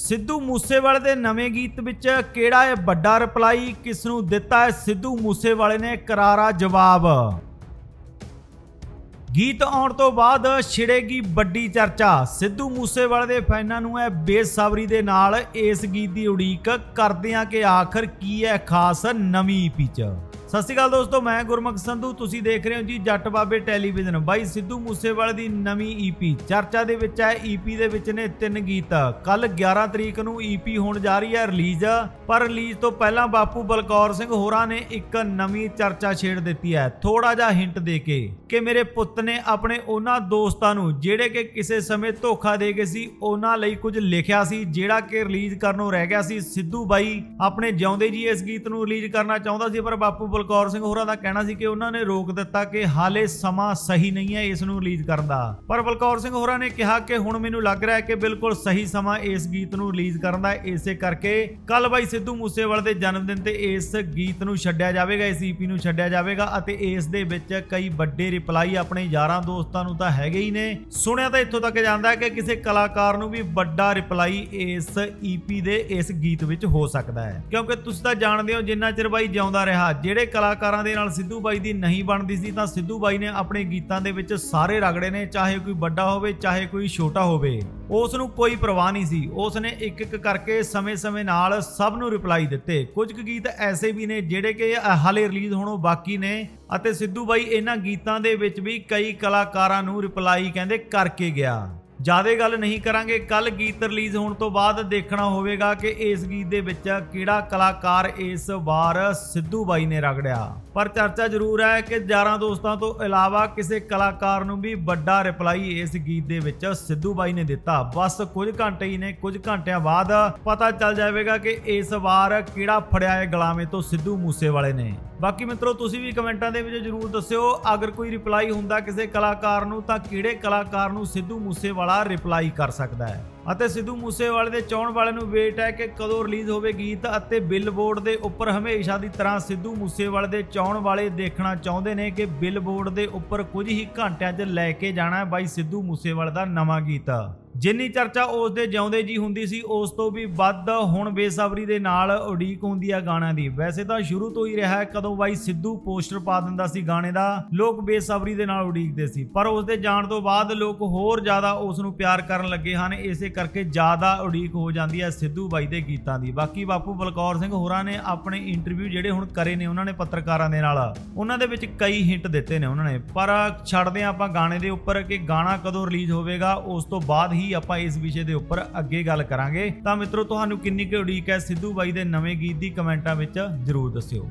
ਸਿੱਧੂ ਮੂਸੇਵਾਲੇ ਦੇ ਨਵੇਂ ਗੀਤ ਵਿੱਚ ਕਿਹੜਾ ਹੈ ਵੱਡਾ ਰਿਪਲਾਈ ਕਿਸ ਨੂੰ ਦਿੱਤਾ ਹੈ ਸਿੱਧੂ ਮੂਸੇਵਾਲੇ ਨੇ ਕਰਾਰਾ ਜਵਾਬ? ਗੀਤ ਆਉਣ ਤੋਂ ਬਾਅਦ ਛਿੜੇਗੀ ਵੱਡੀ ਚਰਚਾ। ਸਿੱਧੂ ਮੂਸੇਵਾਲੇ ਦੇ ਫੈਨਾਂ ਨੂੰ ਹੈ ਬੇਸਬਰੀ ਦੇ ਨਾਲ ਇਸ ਗੀਤ ਦੀ ਉਡੀਕ ਕਰਦੇ ਆ ਕਿ ਆਖਰ ਕੀ ਹੈ ਖਾਸ ਨਵੀਂ ਈਪੀ ਸਤਿ ਸ਼੍ਰੀ ਅਕਾਲ ਦੋਸਤੋ, ਮੈਂ ਗੁਰਮੁਖ ਸੰਧੂ, ਤੁਸੀਂ ਦੇਖ ਰਹੇ ਹੋ ਜੀ ਜੱਟ ਬਾਬੇ ਟੈਲੀਵਿਜ਼ਨ। ਬਾਈ ਸਿੱਧੂ ਮੂਸੇਵਾਲੇ ਦੀ ਨਵੀਂ ਈਪੀ ਚਰਚਾ ਦੇ ਵਿੱਚ ਹੈ ਈਪੀ ਦੇ ਵਿੱਚ ਨੇ ਤਿੰਨ ਗੀਤ। ਕੱਲ 11 ਤਰੀਕ ਨੂੰ ਈਪੀ ਹੋਣ ਜਾ ਰਹੀ ਹੈ ਰਿਲੀਜ਼, ਪਰ ਰਿਲੀਜ਼ ਤੋਂ ਪਹਿਲਾਂ ਬਾਪੂ ਬਲਕੌਰ ਸਿੰਘ ਹੋਰਾਂ ਨੇ ਇੱਕ ਨਵੀਂ ਚਰਚਾ ਛੇੜ ਦਿੱਤੀ ਹੈ। ਥੋੜਾ ਜਿਹਾ ਹਿੰਟ ਦੇ ਕੇ ਕਿ ਮੇਰੇ ਪੁੱਤ ਨੇ ਆਪਣੇ ਉਹਨਾਂ ਦੋਸਤਾਂ ਨੂੰ, ਜਿਹੜੇ ਕਿ ਕਿਸੇ ਸਮੇਂ ਧੋਖਾ ਦੇ ਗਏ ਸੀ, ਉਹਨਾਂ ਲਈ ਕੁਝ ਲਿਖਿਆ ਸੀ, ਜਿਹੜਾ ਕਿ ਰਿਲੀਜ਼ ਕਰਨੋਂ ਰਹਿ ਗਿਆ ਸੀ। ਸਿੱਧੂ ਬਾਈ ਆਪਣੇ ਜਿਉਂਦੇ ਜੀ ਇਸ ਗੀਤ ਨੂੰ ਰਿਲੀਜ਼ ਕਰਨਾ ਚਾਹੁੰਦਾ ਸੀ, ਪਰ ਬਾਪੂ ਬਲਕੌਰ ਸਿੰਘ ਹੋਰਾਂ ਦਾ ਕਹਿਣਾ ਸੀ ਕਿ ਉਹਨਾਂ ਨੇ ਰੋਕ ਦਿੱਤਾ ਕਿ ਹਾਲੇ ਸਮਾਂ ਸਹੀ ਨਹੀਂ ਹੈ ਇਸ ਨੂੰ ਰਿਲੀਜ਼ ਕਰਨ ਦਾ। ਪਰ ਬਲਕੌਰ ਸਿੰਘ ਹੋਰਾਂ ਨੇ ਕਿਹਾ ਕਿ ਹੁਣ ਮੈਨੂੰ ਲੱਗ ਰਿਹਾ ਹੈ ਕਿ ਬਿਲਕੁਲ ਸਹੀ ਸਮਾਂ ਇਸ ਗੀਤ ਨੂੰ ਰਿਲੀਜ਼ ਕਰਨ ਦਾ। ਇਸੇ ਕਰਕੇ ਕੱਲ ਬਾਈ ਸਿੱਧੂ ਮੂਸੇਵਾਲੇ ਦੇ ਜਨਮ ਦਿਨ ਤੇ ਇਸ ਗੀਤ ਨੂੰ ਛੱਡਿਆ ਜਾਵੇਗਾ, ਇਸ ਈਪੀ ਨੂੰ ਛੱਡਿਆ ਜਾਵੇਗਾ ਅਤੇ ਇਸ ਦੇ ਵਿੱਚ ਕਈ ਵੱਡੇ ਰਿਪਲਾਈ ਆਪਣੇ ਯਾਰਾਂ ਦੋਸਤਾਂ ਨੂੰ ਤਾਂ ਹੈਗੇ ਹੀ ਨੇ। ਸੁਣਿਆ ਤਾਂ ਇੱਥੋਂ ਤੱਕ ਜਾਂਦਾ ਹੈ ਕਿ ਕਿਸੇ ਕਲਾਕਾਰ ਨੂੰ ਵੀ ਵੱਡਾ ਰਿਪਲਾਈ ਇਸ ਈਪੀ ਦੇ, ਇਸ ਗੀਤ ਵਿੱਚ ਹੋ ਸਕਦਾ ਹੈ। ਕਿਉਂਕਿ ਤੁਸੀਂ ਤਾਂ ਜਾਣਦੇ ਹੋ ਜਿੰਨਾ ਚਿਰ ਬਾਈ ਜਿਉਂਦਾ ਰਿਹਾ, ਜਿਹੜੇ ਕਲਾਕਾਰਾਂ ਦੇ ਨਾਲ ਸਿੱਧੂ ਬਾਈ ਦੀ ਨਹੀਂ ਬਣਦੀ ਸੀ, ਤਾਂ ਸਿੱਧੂ ਬਾਈ ਨੇ ਆਪਣੇ ਗੀਤਾਂ ਦੇ ਵਿੱਚ ਸਾਰੇ ਰਗੜੇ ਨੇ, ਚਾਹੇ ਕੋਈ ਵੱਡਾ ਹੋਵੇ, ਚਾਹੇ ਕੋਈ ਛੋਟਾ ਹੋਵੇ। ਉਸ ਨੂੰ ਕੋਈ ਪਰਵਾਹ ਨਹੀਂ ਸੀ। ਉਸ ਨੇ ਇੱਕ ਇੱਕ ਕਰਕੇ ਸਮੇਂ-ਸਮੇਂ ਨਾਲ ਸਭ ਨੂੰ ਰਿਪਲਾਈ ਦਿੱਤੇ। ਕੁਝ ਕੁ ਗੀਤ ਐਸੇ ਵੀ ਨੇ ਜਿਹੜੇ ਕਿ ਹਾਲੇ ਰਿਲੀਜ਼ ਹੋਣੋਂ ਬਾਕੀ ਨੇ ਅਤੇ ਸਿੱਧੂ ਬਾਈ ਇਹਨਾਂ ਗੀਤਾਂ ਦੇ ਵਿੱਚ ਵੀ ਕਈ ਕਲਾਕਾਰਾਂ ਨੂੰ ਰਿਪਲਾਈ ਕਹਿੰਦੇ ਕਰਕੇ ਗਿਆ। ਜ਼ਿਆਦਾ ਗੱਲ ਨਹੀਂ ਕਰਾਂਗੇ ਕੱਲ ਗੀਤ ਰਿਲੀਜ਼ ਹੋਣ ਤੋਂ ਬਾਅਦ ਦੇਖਣਾ ਹੋਵੇਗਾ ਕਿ ਇਸ ਗੀਤ ਦੇ ਵਿੱਚ ਕਿਹੜਾ ਕਲਾਕਾਰ ਇਸ ਵਾਰ ਸਿੱਧੂ ਬਾਈ ਨੇ ਰਗੜਿਆ। ਪਰ ਚਰਚਾ ਜ਼ਰੂਰ ਹੈ ਕਿ ਯਾਰਾਂ ਦੋਸਤਾਂ ਤੋਂ ਇਲਾਵਾ ਕਿਸੇ ਕਲਾਕਾਰ ਨੂੰ ਵੀ ਵੱਡਾ ਰਿਪਲਾਈ ਇਸ ਗੀਤ ਦੇ ਵਿੱਚ ਸਿੱਧੂ ਬਾਈ ਨੇ ਦਿੱਤਾ। ਬਸ ਕੁਝ ਘੰਟੇ ਹੀ ਨੇ, ਕੁਝ ਘੰਟਿਆਂ ਬਾਅਦ ਪਤਾ ਚੱਲ ਜਾਵੇਗਾ ਕਿ ਇਸ ਵਾਰ ਕਿਹੜਾ ਫੜਿਆ ਹੈ ਗਲਾਮੇ ਤੋਂ ਸਿੱਧੂ ਮੂਸੇਵਾਲੇ ਨੇ। ਬਾਕੀ ਮਿੱਤਰੋ, ਤੁਸੀਂ ਵੀ ਕਮੈਂਟਾਂ ਦੇ ਵਿੱਚ ਜਰੂਰ ਦੱਸਿਓ। ਅਗਰ ਕੋਈ ਰਿਪਲਾਈ ਹੁੰਦਾ ਕਿਸੇ ਕਲਾਕਾਰ ਨੂੰ, ਤਾਂ ਕਿਹੜੇ ਕਲਾਕਾਰ ਨੂੰ ਸਿੱਧੂ ਮੂਸੇਵਾਲਾ ਰਿਪਲਾਈ ਕਰ ਸਕਦਾ ਹੈ। ਅਤੇ ਸਿੱਧੂ ਮੂਸੇਵਾਲੇ ਦੇ ਚਾਹਣ ਵਾਲੇ ਨੂੰ ਵੇਟ ਹੈ ਕਿ ਕਦੋਂ ਰਿਲੀਜ਼ ਹੋਵੇ ਗੀਤ ਅਤੇ ਬਿਲਬੋਰਡ ਦੇ ਉੱਪਰ ਹਮੇਸ਼ਾ ਦੀ ਤਰ੍ਹਾਂ ਸਿੱਧੂ ਮੂਸੇਵਾਲੇ ਦੇ ਚਾਹਣ ਵਾਲੇ ਦੇਖਣਾ ਚਾਹੁੰਦੇ ਨੇ ਕਿ ਬਿਲਬੋਰਡ ਦੇ ਉੱਪਰ ਕੁਝ ਹੀ ਘੰਟਿਆਂ 'ਚ ਲੈ ਕੇ ਜਾਣਾ ਹੈ ਬਾਈ ਸਿੱਧੂ ਮੂਸੇਵਾਲੇ ਦਾ ਨਵਾਂ ਗੀਤ। ਜਿੰਨੀ ਚਰਚਾ ਉਸ ਦੇ ਜਿਉਂਦੇ ਜੀ ਹੁੰਦੀ ਸੀ, ਉਸ ਤੋਂ ਵੀ ਵੱਧ ਹੁਣ ਬੇਸਬਰੀ ਦੇ ਨਾਲ ਉਡੀਕ ਹੁੰਦੀ ਆ ਗਾਣਿਆਂ ਦੀ। ਵੈਸੇ ਤਾਂ ਸ਼ੁਰੂ ਤੋਂ ਹੀ ਰਿਹਾ ਕਦੋਂ ਬਾਈ ਸਿੱਧੂ ਪੋਸਟਰ ਪਾ ਦਿੰਦਾ ਸੀ ਗਾਣੇ ਦਾ, ਲੋਕ ਬੇਸਬਰੀ ਦੇ ਨਾਲ ਉਡੀਕਦੇ ਸੀ। ਪਰ ਉਸ ਦੇ ਜਾਣ ਤੋਂ ਬਾਅਦ ਲੋਕ ਹੋਰ ਜ਼ਿਆਦਾ ਉਸ ਨੂੰ ਪਿਆਰ ਕਰਨ ਲੱਗੇ ਹਨ, ਇਸੇ ਕਰਕੇ ਜ਼ਿਆਦਾ ਉਡੀਕ ਹੋ ਜਾਂਦੀ ਹੈ ਸਿੱਧੂ ਬਾਈ ਦੇ ਗੀਤਾਂ ਦੀ। ਬਾਕੀ ਬਾਪੂ ਬਲਕੌਰ ਸਿੰਘ ਹੋਰਾਂ ਨੇ ਆਪਣੇ ਇੰਟਰਵਿਊ ਜਿਹੜੇ ਹੁਣ ਕਰੇ ਨੇ ਉਹਨਾਂ ਨੇ ਪੱਤਰਕਾਰਾਂ ਦੇ ਨਾਲ, ਉਹਨਾਂ ਦੇ ਵਿੱਚ ਕਈ ਹਿੰਟ ਦਿੱਤੇ ਨੇ ਉਹਨਾਂ ਨੇ। ਪਰ ਛੱਡਦੇ ਹਾਂ ਆਪਾਂ ਗਾਣੇ ਦੇ ਉੱਪਰ ਕਿ ਗਾਣਾ ਕਦੋਂ ਰਿਲੀਜ਼ ਹੋਵੇਗਾ, ਉਸ ਤੋਂ ਬਾਅਦ ਹੀ ਹੀ ਆਪਾਂ ਇਸ ਵਿਸ਼ੇ ਦੇ ਉੱਪਰ ਅੱਗੇ ਗੱਲ ਕਰਾਂਗੇ। ਤਾਂ ਮਿੱਤਰੋ, ਤੁਹਾਨੂੰ ਕਿੰਨੀ ਕੁ ਉਡੀਕ ਹੈ ਸਿੱਧੂ ਬਾਈ ਦੇ ਨਵੇਂ ਗੀਤ ਦੀ ਕਮੈਂਟਾਂ ਵਿੱਚ ਜਰੂਰ ਦੱਸਿਓ।